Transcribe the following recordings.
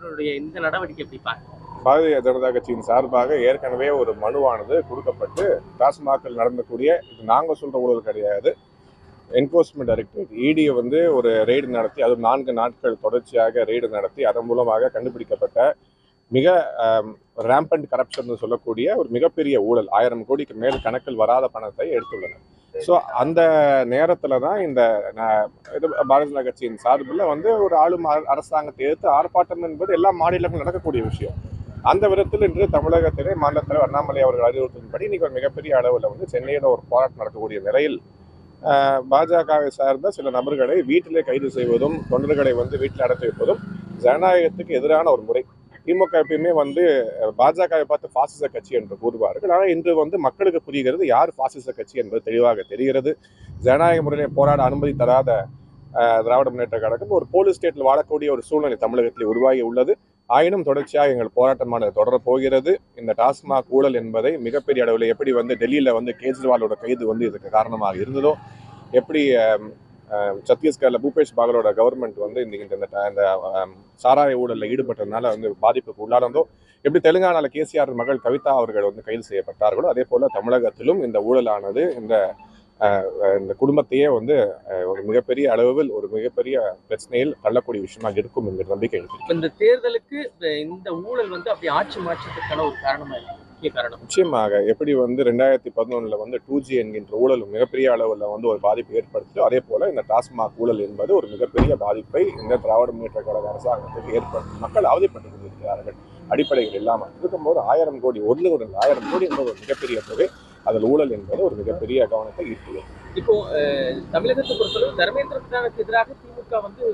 காவல்துறையுடைய இந்த நடவடிக்கை எப்படி பாருங்க பாரதிய ஜனதா கட்சியின் சார்பாக ஏற்கனவே ஒரு மனுவானது கொடுக்கப்பட்டு டாஸ்மாகில் நடந்தக்கூடிய இது நாங்கள் சொல்ற ஊழல் கிடையாது. என்ஃபோர்ஸ்மெண்ட் டைரக்டரேட் இடியை வந்து ஒரு ரெய்டு நடத்தி அது நான்கு நாட்கள் தொடர்ச்சியாக ரெய்டு நடத்தி அதன் மூலமாக கண்டுபிடிக்கப்பட்ட மிக ரேம்பண்ட் கரப்ஷன் சொல்லக்கூடிய ஒரு மிகப்பெரிய ஊழல். ஆயிரம் கோடிக்கு மேல் கணக்கில் வராத பணத்தை எடுத்துள்ளனர். ஸோ அந்த நேரத்தில் தான் இந்த இது பாரதிய ஜனதா கட்சியின் சார்பில் வந்து ஒரு ஆளும் அரசாங்கத்தை எதிர்த்து ஆர்ப்பாட்டம் என்பது எல்லா மாநிலங்களும் நடக்கக்கூடிய விஷயம். அந்த விதத்தில் இன்று தமிழகத்திலே மாநில தலைவர் அண்ணாமலை அவர்கள் அறிவுறுத்தின்படி இன்னைக்கு ஒரு மிகப்பெரிய அளவில் வந்து சென்னையில் ஒரு போராட்டம் நடக்கக்கூடிய நிலையில் பாஜகவை சார்ந்த சில நபர்களை வீட்டிலே கைது செய்வதும் தொண்டர்களை வந்து வீட்டில் அடைத்து வைப்பதும் ஜனநாயகத்துக்கு எதிரான ஒரு முறை. திமுக எப்பயுமே வந்து பாஜகவை பார்த்து பாசிச கட்சி என்று கூறுவார்கள். ஆனால் இன்று வந்து மக்களுக்கு புரிகிறது யார் பாசிச கட்சி என்பது தெளிவாக தெரிகிறது. ஜனநாயக முறையிலே போராட அனுமதி தராத திராவிட முன்னேற்ற கழகம் ஒரு போலீஸ் ஸ்டேட்டில் வாழக்கூடிய ஒரு சூழ்நிலை தமிழகத்தில் உருவாகி உள்ளது. ஆயினும் தொடர்ச்சியாக எங்கள் போராட்டமானது தொடரப் போகிறது. இந்த டாஸ்மாக் ஊழல் என்பதை மிகப்பெரிய அளவில் எப்படி வந்து டெல்லியில் வந்து கேஜ்ரிவாலோட கைது வந்து இதுக்கு காரணமாக இருந்ததோ எப்படி சத்தீஸ்கர்ல பூபேஷ் பாகலோட கவர்மெண்ட் வந்து இன்னைக்கு இந்த இந்த- சாராய ஊழலில் ஈடுபட்டதுனால வந்து பாதிப்புக்கு உள்ளானதோ எப்படி தெலுங்கானால கேசிஆர் மகள் கவிதா அவர்கள் வந்து கைது செய்யப்பட்டார்களோ அதே போல் தமிழகத்திலும் இந்த ஊழலானது இந்த இந்த குடும்பத்தையே வந்து ஒரு மிகப்பெரிய அளவில் ஒரு மிகப்பெரிய பிரச்சனையில் தள்ளக்கூடிய விஷயமாக இருக்கும் என்கிற நம்பிக்கை இந்த தேர்தலுக்கு இந்த- ஊழல் வந்து அப்படி ஆட்சி மாற்றத்துக்கான ஒரு காரணமாக இருக்கு முக்கிய காரணம். நிச்சயமாக எப்படி வந்து ரெண்டாயிரத்தி பதினொன்றில் வந்து டூ ஜி என்கின்ற ஊழல் மிகப்பெரிய அளவில் வந்து ஒரு பாதிப்பை ஏற்படுத்தியோ அதே போல் இந்த டாஸ்மாக் ஊழல் என்பது ஒரு மிகப்பெரிய பாதிப்பை இந்த திராவிட முன்னேற்ற கழக அரசாங்கத்துக்கு ஏற்படுத்தி மக்கள் அவதிப்பட்டு கொண்டிருக்கிறார்கள். அடிப்படைகள் இல்லாமல் இருக்கும்போது ஆயிரம் கோடி ஒன்று ஒரு ஆயிரம் கோடி என்பது ஒரு மிகப்பெரிய தொகை. அதில் ஊழல் என்பது ஒரு மிகப்பெரிய கவனத்தை ஈர்த்துள்ளது இப்போ தமிழகத்தை பொறுத்தளவு தர்மேந்திர பிரதானுக்கு எதிராக திமுக வந்து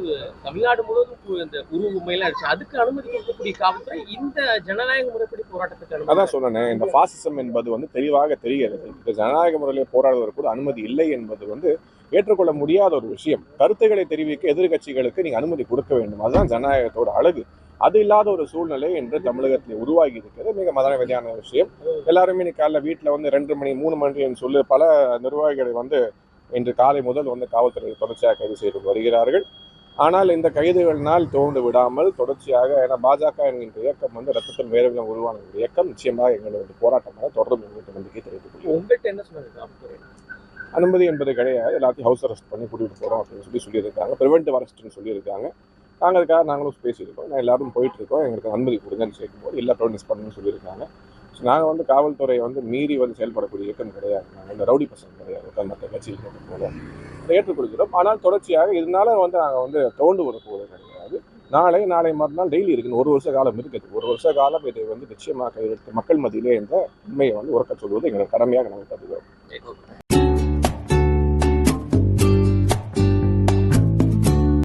தமிழ்நாடு முழுவதும் இந்த உருவ உண்மையெல்லாம் இருந்துச்சு. அதுக்கு அனுமதி கொடுக்கக்கூடிய காவல்துறை இந்த ஜனநாயக முறைப்படி போராட்டத்துக்கு அதான் சொன்னேன் இந்த பாசிசம் என்பது வந்து தெளிவாக தெரிகிறது. இந்த ஜனநாயக முறையில் போராடுவதற்கு கூட அனுமதி இல்லை என்பது வந்து ஏற்றுக்கொள்ள முடியாத ஒரு விஷயம். கருத்துக்களை தெரிவிக்க எதிர்க்கட்சிகளுக்கு நீங்க அனுமதி கொடுக்க வேண்டும். அதுதான் ஜனநாயகத்தோட அழகு. அது இல்லாத ஒரு சூழ்நிலை என்று தமிழகத்தில் உருவாகி இருக்கிறது. மிக மதனவெளியான விஷயம். எல்லாருமே இன்னைக்கு காலைல வீட்டில் வந்து ரெண்டு மணி மூணு மணின்னு சொல்லி பல நிர்வாகிகளை வந்து இன்று காலை முதல் வந்து காவல்துறை தொடர்ச்சியாக கைது செய்து வருகிறார்கள். ஆனால் இந்த கைதுகளினால் தோண்டு விடாமல் தொடர்ச்சியாக ஏன்னா பாஜக என்கின்ற இயக்கம் வந்து ரத்தத்தில் வேறுவிதம் உருவான ஒரு இயக்கம். நிச்சயமாக எங்களது போராட்டமாக தொடரும் எங்களுக்கு நம்பிக்கை தெரிவித்துக் அனுமதி என்பது கிடையாது. எல்லாத்தையும் ஹவுஸ் அரெஸ்ட் பண்ணி கூட்டிட்டு போறோம் அப்படின்னு சொல்லி சொல்லியிருக்காங்க. ப்ரிவென்டிவ் அரெஸ்ட்னு சொல்லியிருக்காங்க. நாங்கள் அதுக்காக நாங்களும் பேசியிருக்கோம் நான் எல்லாரும் போயிட்டு இருக்கோம் எங்களுக்கு அனுமதி கொடுங்கன்னு கேட்கும்போது எல்லா ப்ரொடியூஸ் பண்ணணும்னு சொல்லியிருக்காங்க. ஸோ நாங்கள் வந்து காவல்துறை வந்து மீறி வந்து செயல்படக்கூடிய இயக்கம் கிடையாது. நாங்கள் வந்து ரவுடி பசங்க கிடையாது. மற்ற கட்சிகள் போல அதை ஏற்றுக்கொள்கிறோம். ஆனால் தொடர்ச்சியாக இதனால வந்து நாங்கள் வந்து தோண்டு வரப்போவது கிடையாது. நாளை நாளை மறுநாள் டெய்லி இருக்குன்னு ஒரு வருஷ காலம் இருக்குது. ஒரு வருஷ காலம் இதை வந்து நிச்சயமாக கையெழுத்து மக்கள் மத்தியிலே என்ற உண்மையை வந்து உறக்க சொல்வது எங்களுக்கு கடமையாக நாங்கள் கருதுகிறோம்.